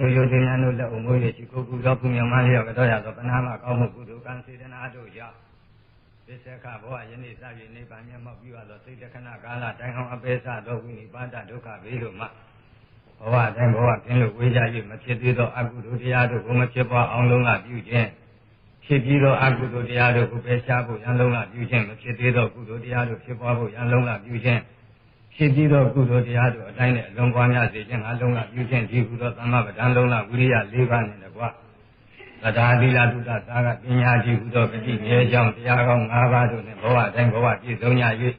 တို့ရိုသေဉာဏ်တို့လက်အုံမိုးရရှိကိုကုသောကုမြောင်မလျော့ကတော့ရသောပနာမကောင်းမှုကုသိုလ်ကံစေတနာတို့ကြောင့်သစ္စေခဘဝယနေ့စ၍နိဗ္ဗာန်မျက်မှောက်ပြုရသောစိတ်တခဏကာလတိုင်အောင်အပေစသောဝိနိပါဒဒုက္ခဘေးတို့မှဘဝတိုင်းဘဝကင်းလို့ဝေးကြ၍မဖြစ်သေးသောအကုသိုလ်တရားတို့ကိုမဖြစ်ပွားအောင်လုံးကပြုခြင်းဖြစ်ပြီးသောအကုသိုလ်တရားတို့ကိုပယ်ရှားဖို့ရန်လုံးကပြုခြင်းမဖြစ်သေးသောကုသိုလ်တရားတို့ဖြစ်ပွားဖို့ရန်လုံးကပြုခြင်း ဖြစ်ပြီးသောကုသိုလ်တရားတို့အတိုင်းနဲ့အလုံးပွားများစေခြင်းငါလုံးကပြုခြင်းဒီကုသိုလ်သမ္မာပဒံလုံးကဝိရိယ၄ပါးနဲ့တကွသဒ္ဓါသီလတုဒ္ဒသာကပညာရှိဟုသောပฏิမြေကြောင့်တရားကောင်း၅ပါးတို့နဲ့ဘဝတိုင်းဘဝပြည့်စုံရ၍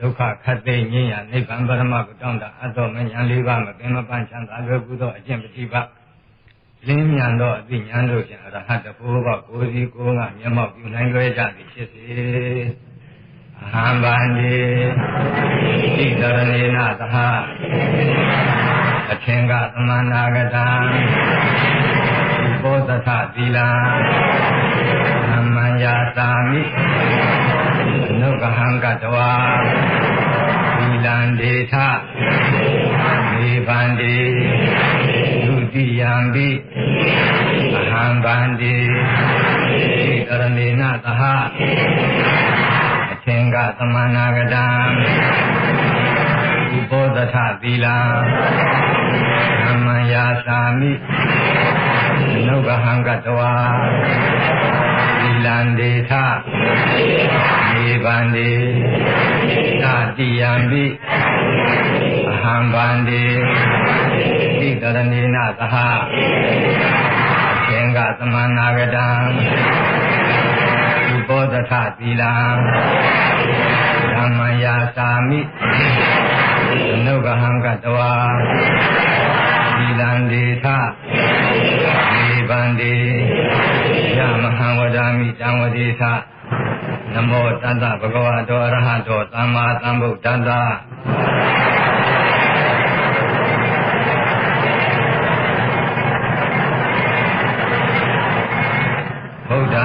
ဒုက္ခခတ်သိငြိမ်းရာနိဗ္ဗာန်ပရမတ်ကိုတောင်းတအပ်တော်မဉဏ်၄ပါးမပင်မပန်းချမ်းသာလွယ်ကူသောအကျင့်ပฏิပတ်လင်းမြန်သောအသိဉာဏ်တို့ဖြင့်အရဟတဘုရားကိုယ်စီကိုယ်ငါမျက်မှောက်ပြုနိုင်ကြကြသည်ဖြစ်စေအ ဟံဗန္တိဣတရဏေနသဟအထင်္ဂသမန္နာဂတံဘောဓထသီလံသမ္မံယာသာမိနုကဟံကတဝါသီလံဒေထမေဗန္တိဒုတိယံပိအဟံဗန္တိဣတရဏေနသဟသ င်္ကသမဏဂတံဥပောဒထသီလံသမ္မယာသာမိနုဂဟံကတဝါသီလံဒေထနေဗန္တိသာတိယံပိအဟံဗန္တိဣတရဏေနသဟသင်္ကသမဏဂတံ ဘောဓထသီလံဓမ္မယာသာမိနုဂဟံကတဝါသီလံဒေသနေဗန္တိယမဟံဝဒာမိတံဝတိသနမောတတ္တဗုဒ္ဓဝါတောအရဟတောသမ္မာသမ္ဗုဒ္ဓတ္တ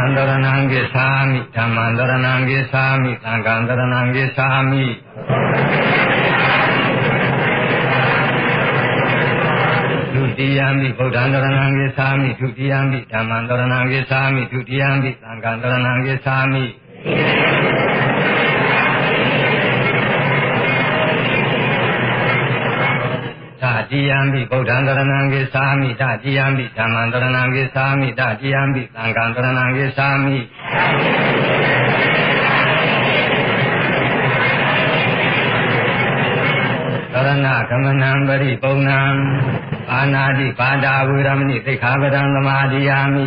ဗုဒ္ဓံတရဏံကိသာမိဓမ္မံတရဏံ တိယံပိဗုဒ္ဓံတရဏံကိသာမိတာတိယံပိဓမ္မံတရဏံကိသာမိတာတိယံပိသံဃံတရဏံကိသာမိသရဏကမနံပရိပုံဏံအာနာတိပါဒာဝိရမဏိသိခာပဒံသမာဓိယာမိ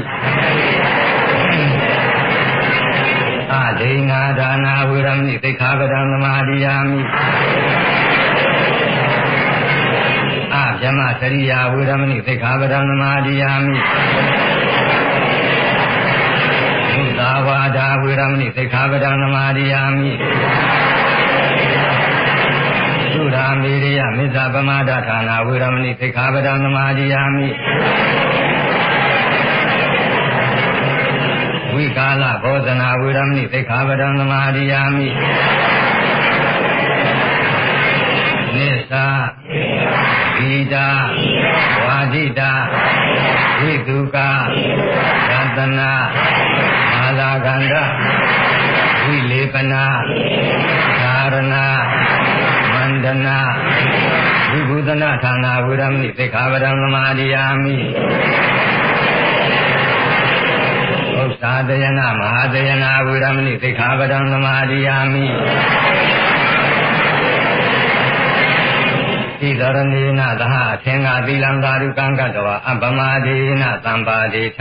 အဒိငါဒါနာဝိရမဏိသိခာပဒံသမာဓိယာမိ ဗြဟ္မစရိယာဝေရမဏိသိက္ခာပဒံသမာဓိယာမိသုသာဝါဒဝေရမဏိသိက္ခာပဒံသမာဓိယာမိသုရာမေရိယမေဇပမဒဌာနာဝေရမဏိသိက္ခာပဒံသမာဓိယာမိဝိကာလဘောဇနာဝေရမဏိသိက္ခာပဒံသမာဓိယာမိ နိစ္စဂီတာဝါဒိတာဝိတုကသတနာအာလာကန္တဝိလေပနာသာရဏမန္တနာဝိဘုဒနာဌာနာဝိရမိသိက္ခာပဒံသမာဓိယာမိဥစ္စာတယနာမဟာတယနာဝိရမဏိသိက္ခာပဒံသမာဓိယာမိ ဣသရဏေနသဟအထင်္ဂသီလံသာရုကံကတဝအပမဒေနသံပါဒေထ